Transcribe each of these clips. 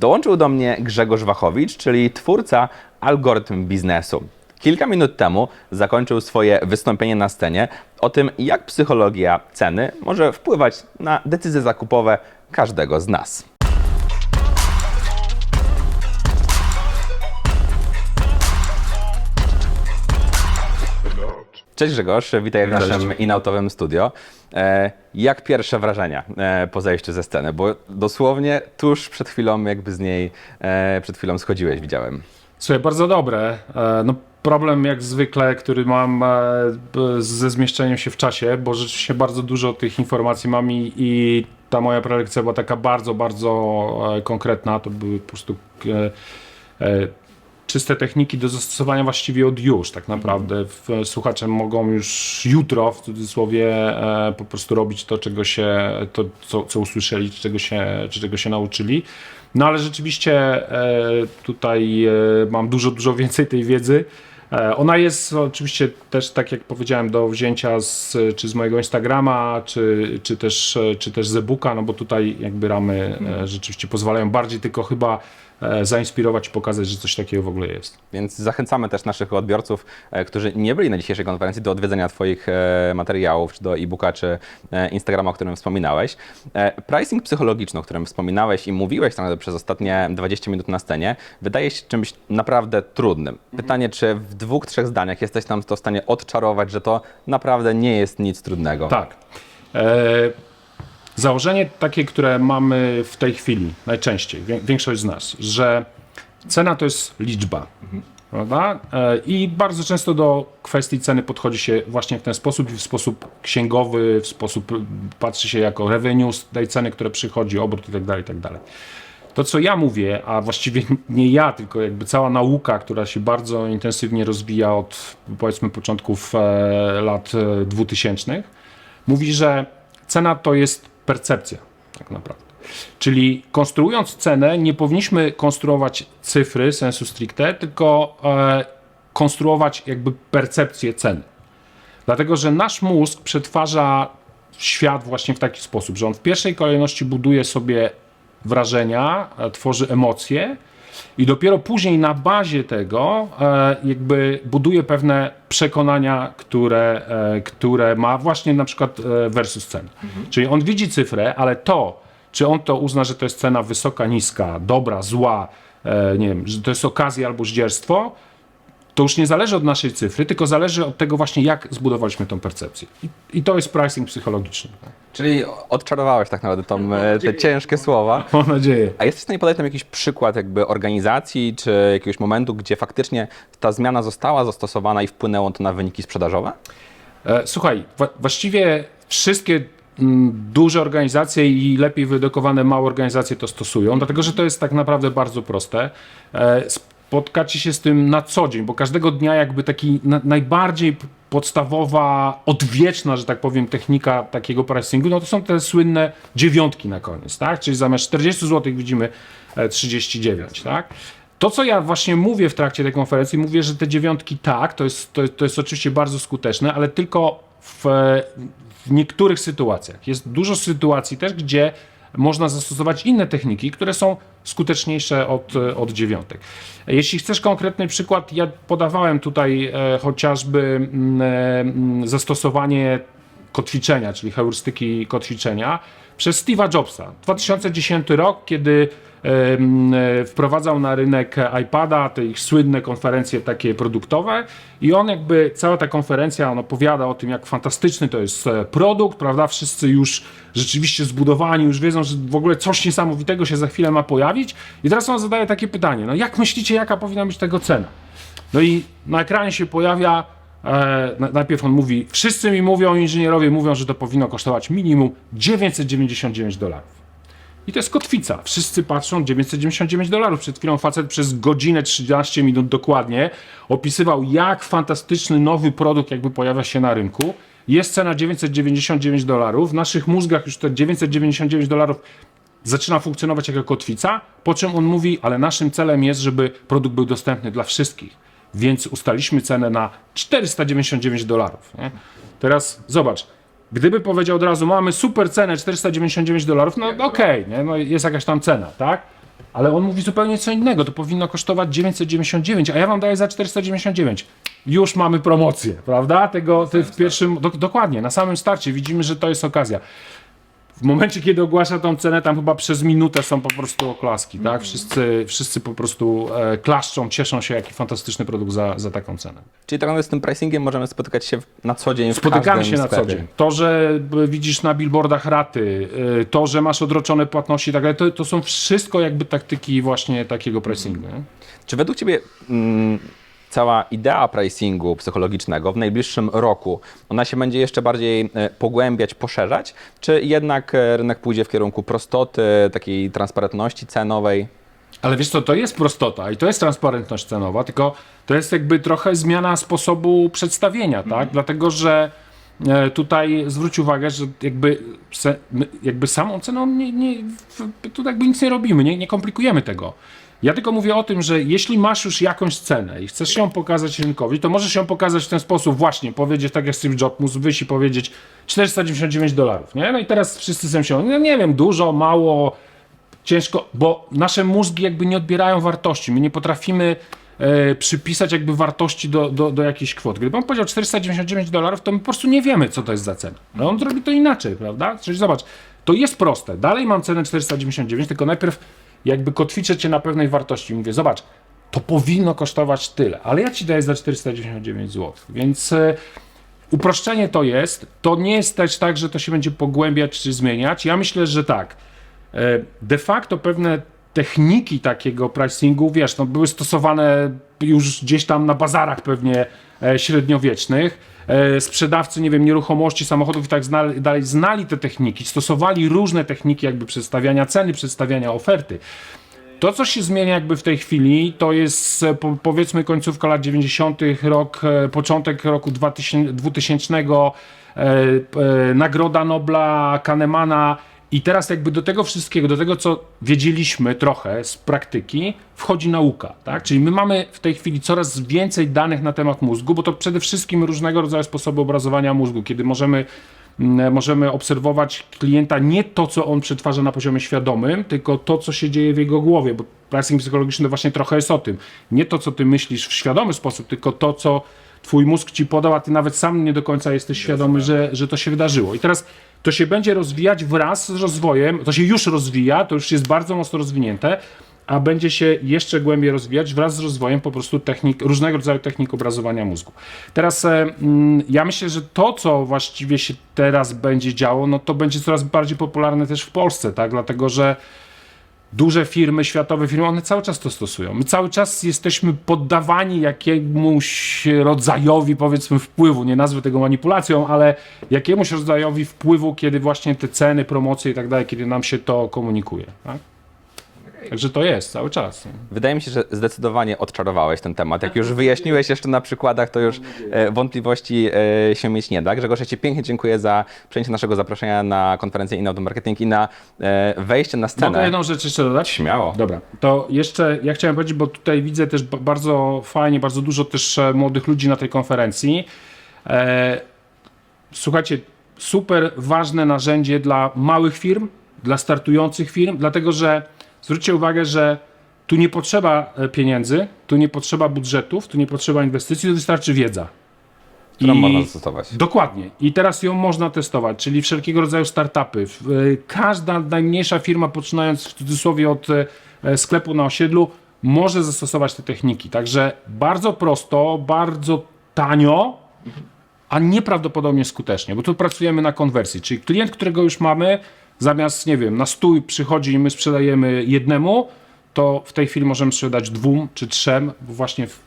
dołączył do mnie Grzegorz Wachowicz, czyli twórca algorytm biznesu. Kilka minut temu zakończył swoje wystąpienie na scenie o tym, jak psychologia ceny może wpływać na decyzje zakupowe każdego z nas. Cześć Grzegorz, witaj w naszym inautowym studio. E, jak pierwsze wrażenia e, po zejściu ze sceny? Bo dosłownie tuż przed chwilą jakby z niej, e, przed chwilą schodziłeś, widziałem. Słuchaj, bardzo dobre. No, problem jak zwykle, który mam ze zmieszczeniem się w czasie, bo rzeczywiście bardzo dużo tych informacji mam i, i ta moja prelekcja była taka bardzo, bardzo konkretna. To były po prostu czyste techniki do zastosowania właściwie od już tak naprawdę. Słuchacze mogą już jutro w cudzysłowie e, po prostu robić to, czego się, to, co, co usłyszeli, czego się, czego się nauczyli. No ale rzeczywiście e, tutaj e, mam dużo, dużo więcej tej wiedzy. Ona jest oczywiście też, tak jak powiedziałem, do wzięcia z, czy z mojego Instagrama, czy, czy, też, czy też z e-booka, no bo tutaj jakby ramy rzeczywiście pozwalają bardziej tylko chyba zainspirować i pokazać, że coś takiego w ogóle jest. Więc zachęcamy też naszych odbiorców, e, którzy nie byli na dzisiejszej konferencji, do odwiedzenia Twoich e, materiałów, czy do e-booka, czy e, Instagrama, o którym wspominałeś. E, Pricing psychologiczny, o którym wspominałeś i mówiłeś naprawdę przez ostatnie 20 minut na scenie, wydaje się czymś naprawdę trudnym. Pytanie, czy w dwóch, trzech zdaniach jesteś nam to w stanie odczarować, że to naprawdę nie jest nic trudnego? Tak. E, założenie takie, które mamy w tej chwili, najczęściej, wię- większość z nas, że cena to jest liczba. Prawda? E, I bardzo często do kwestii ceny podchodzi się właśnie w ten sposób i w sposób księgowy, w sposób y, patrzy się jako revenue z tej ceny, które przychodzi, obrót i tak dalej, i tak. To, co ja mówię, a właściwie nie ja, tylko jakby cała nauka, która się bardzo intensywnie rozwija od powiedzmy początków e, lat e, 2000, mówi, że cena to jest percepcja, tak naprawdę. Czyli konstruując cenę, nie powinniśmy konstruować cyfry sensu stricte, tylko e, konstruować jakby percepcję ceny. Dlatego, że nasz mózg przetwarza świat właśnie w taki sposób, że on w pierwszej kolejności buduje sobie wrażenia, e, tworzy emocje i dopiero później na bazie tego e, jakby buduje pewne przekonania, które, e, które ma właśnie na przykład e, versus ceny. Czyli on widzi cyfrę, ale to, czy on to uzna, że to jest cena wysoka, niska, dobra, zła, nie wiem, że to jest okazja albo zdzierstwo, to już nie zależy od naszej cyfry, tylko zależy od tego właśnie, jak zbudowaliśmy tą percepcję. I, i to jest pricing psychologiczny. Czyli odczarowałeś tak naprawdę tą, e, te ciężkie słowa. Mam nadzieję. A jesteś w stanie podać nam jakiś przykład jakby organizacji, czy jakiegoś momentu, gdzie faktycznie ta zmiana została zastosowana i wpłynęło to na wyniki sprzedażowe? E, Słuchaj, wa- właściwie wszystkie mm, duże organizacje i lepiej wyedukowane małe organizacje to stosują, dlatego że to jest tak naprawdę bardzo proste. E, Spotkacie się z tym na co dzień, bo każdego dnia jakby taki na, najbardziej podstawowa, odwieczna, że tak powiem, technika takiego pricingu, no to są te słynne dziewiątki na koniec, tak? Czyli zamiast 40 zł widzimy e, 39, tak? To, co ja właśnie mówię w trakcie tej konferencji, mówię, że te dziewiątki tak, to jest, to, to jest oczywiście bardzo skuteczne, ale tylko w, w niektórych sytuacjach. Jest dużo sytuacji też, gdzie można zastosować inne techniki, które są skuteczniejsze od, od dziewiątek. Jeśli chcesz konkretny przykład, ja podawałem tutaj e, chociażby mm, e, mm, zastosowanie kotwiczenia, czyli heurystyki kotwiczenia, przez Steve'a Jobsa. 2010 rok, kiedy e, wprowadzał na rynek iPada, te ich słynne konferencje takie produktowe i on jakby, cała ta konferencja, on opowiada o tym, jak fantastyczny to jest e, produkt, prawda, wszyscy już rzeczywiście zbudowani, już wiedzą, że w ogóle coś niesamowitego się za chwilę ma pojawić i teraz on zadaje takie pytanie, no jak myślicie, jaka powinna być tego cena? No i na ekranie się pojawia, e, na- najpierw on mówi, wszyscy mi mówią, inżynierowie mówią, że to powinno kosztować minimum 999 dolarów. I to jest kotwica. Wszyscy patrzą, 999 dolarów. Przed chwilą facet przez godzinę 13 minut dokładnie opisywał, jak fantastyczny nowy produkt jakby pojawia się na rynku. Jest cena 999 dolarów. W naszych mózgach już te 999 dolarów zaczyna funkcjonować jako kotwica, po czym on mówi, ale naszym celem jest, żeby produkt był dostępny dla wszystkich. Więc ustaliśmy cenę na 499 dolarów. Teraz zobacz, gdyby powiedział od razu, mamy super cenę 499 dolarów, no okej, nie? no jest jakaś tam cena, tak? Ale on mówi zupełnie co innego. To powinno kosztować 999, a ja wam daję za 499. Już mamy promocję, prawda? Tego ty w pierwszym. Do, dokładnie, na samym starcie widzimy, że to jest okazja. W momencie, kiedy ogłasza tą cenę, tam chyba przez minutę są po prostu oklaski, tak? Wszyscy, wszyscy po prostu e, klaszczą, cieszą się, jaki fantastyczny produkt za, za taką cenę. Czyli tak naprawdę z tym pricingiem możemy spotykać się na co dzień w Spotykamy każdym się na co sklepie. dzień. To, że b- widzisz na billboardach raty, y, to, że masz odroczone płatności i tak dalej, to, to są wszystko jakby taktyki właśnie takiego pricingu. Nie? Czy według Ciebie mm, cała idea pricingu psychologicznego w najbliższym roku, ona się będzie jeszcze bardziej e, pogłębiać, poszerzać, czy jednak e, rynek pójdzie w kierunku prostoty, takiej transparentności cenowej? Ale wiesz co, to jest prostota i to jest transparentność cenowa, tylko to jest jakby trochę zmiana sposobu przedstawienia, tak? Dlatego, że e, tutaj zwróć uwagę, że jakby, jakby samą ceną nie, nie, w- tu jakby nic nie robimy, nie, nie komplikujemy tego. Ja tylko mówię o tym, że jeśli masz już jakąś cenę i chcesz ją pokazać rynkowi, to możesz ją pokazać w ten sposób właśnie, powiedzieć tak jak Steve Jobs mógł wyjść i powiedzieć 499 dolarów, nie? No i teraz wszyscy są się, no nie wiem, dużo, mało, ciężko, bo nasze mózgi jakby nie odbierają wartości. My nie potrafimy e, przypisać jakby wartości do, do, do jakiejś kwoty. Gdyby on powiedział 499 dolarów, to my po prostu nie wiemy, co to jest za cena. No on zrobi to inaczej, prawda? Czyli zobacz, to jest proste. Dalej mam cenę 499, tylko najpierw jakby kotwiczę cię na pewnej wartości. Mówię, zobacz, to powinno kosztować tyle, ale ja ci daję za 499 zł. Więc e, uproszczenie to jest. To nie jest też tak, że to się będzie pogłębiać czy zmieniać. Ja myślę, że tak. E, De facto pewne techniki takiego pricingu, wiesz, no, były stosowane już gdzieś tam na bazarach pewnie e, średniowiecznych. E, Sprzedawcy, nie wiem, nieruchomości, samochodów i tak dalej znali te techniki, stosowali różne techniki jakby przedstawiania ceny, przedstawiania oferty. To, co się zmienia jakby w tej chwili, to jest e, po, powiedzmy końcówka lat 90., rok, e, początek roku 2000, 2000 e, e, Nagroda Nobla, Kahnemana i teraz jakby do tego wszystkiego, do tego, co wiedzieliśmy trochę z praktyki, wchodzi nauka, tak? Czyli my mamy w tej chwili coraz więcej danych na temat mózgu, bo to przede wszystkim różnego rodzaju sposoby obrazowania mózgu, kiedy możemy mm, możemy obserwować klienta nie to, co on przetwarza na poziomie świadomym, tylko to, co się dzieje w jego głowie, bo pricing psychologiczny właśnie trochę jest o tym. Nie to, co ty myślisz w świadomy sposób, tylko to, co twój mózg ci podał, a ty nawet sam nie do końca jesteś świadomy, że, że to się wydarzyło. I teraz to się będzie rozwijać wraz z rozwojem, to się już rozwija, to już jest bardzo mocno rozwinięte, a będzie się jeszcze głębiej rozwijać wraz z rozwojem po prostu technik, różnego rodzaju technik obrazowania mózgu. Teraz e, mm, ja myślę, że to, co właściwie się teraz będzie działo, no to będzie coraz bardziej popularne też w Polsce, tak? Dlatego, że duże firmy, światowe firmy, one cały czas to stosują. My cały czas jesteśmy poddawani jakiemuś rodzajowi, powiedzmy, wpływu. Nie nazwę tego manipulacją, ale jakiemuś rodzajowi wpływu, kiedy właśnie te ceny, promocje i tak dalej, kiedy nam się to komunikuje. Tak? Także to jest cały czas. Wydaje mi się, że zdecydowanie odczarowałeś ten temat. Jak już wyjaśniłeś jeszcze na przykładach, to już e, wątpliwości e, się mieć nie da. Grzegorz, ja Ci pięknie dziękuję za przyjęcie naszego zaproszenia na konferencję Inauto Marketing i na e, wejście na Mogę scenę. jedną rzecz jeszcze dodać? Śmiało. Dobra, to jeszcze ja chciałem powiedzieć, bo tutaj widzę też ba- bardzo fajnie, bardzo dużo też młodych ludzi na tej konferencji. Słuchajcie, super ważne narzędzie dla małych firm, dla startujących firm, dlatego że zwróćcie uwagę, że tu nie potrzeba e, pieniędzy, tu nie potrzeba budżetów, tu nie potrzeba inwestycji, tu wystarczy wiedza. Którą I- można zastosować. Dokładnie. I teraz ją można testować, czyli wszelkiego rodzaju startupy. E, Każda najmniejsza firma, poczynając w cudzysłowie od e, sklepu na osiedlu, może zastosować te techniki. Także bardzo prosto, bardzo tanio, a nieprawdopodobnie skutecznie, bo tu pracujemy na konwersji, czyli klient, którego już mamy, zamiast, nie wiem, na stój przychodzi i my sprzedajemy jednemu, to w tej chwili możemy sprzedać dwóm czy trzem, bo właśnie w,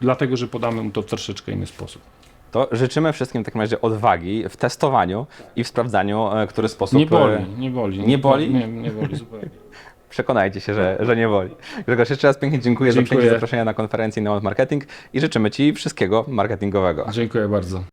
dlatego, że podamy mu to w troszeczkę inny sposób. To życzymy wszystkim w takim razie odwagi w testowaniu i w sprawdzaniu, e, który sposób. Nie boli, e, nie boli. nie boli? Nie, nie boli zupełnie. Przekonajcie się, że, że nie boli. Grzegorz, jeszcze raz pięknie dziękuję, za Dziękuję. przyjęcie zaproszenia na konferencję Inauto Marketing i życzymy Ci wszystkiego marketingowego. Dziękuję bardzo.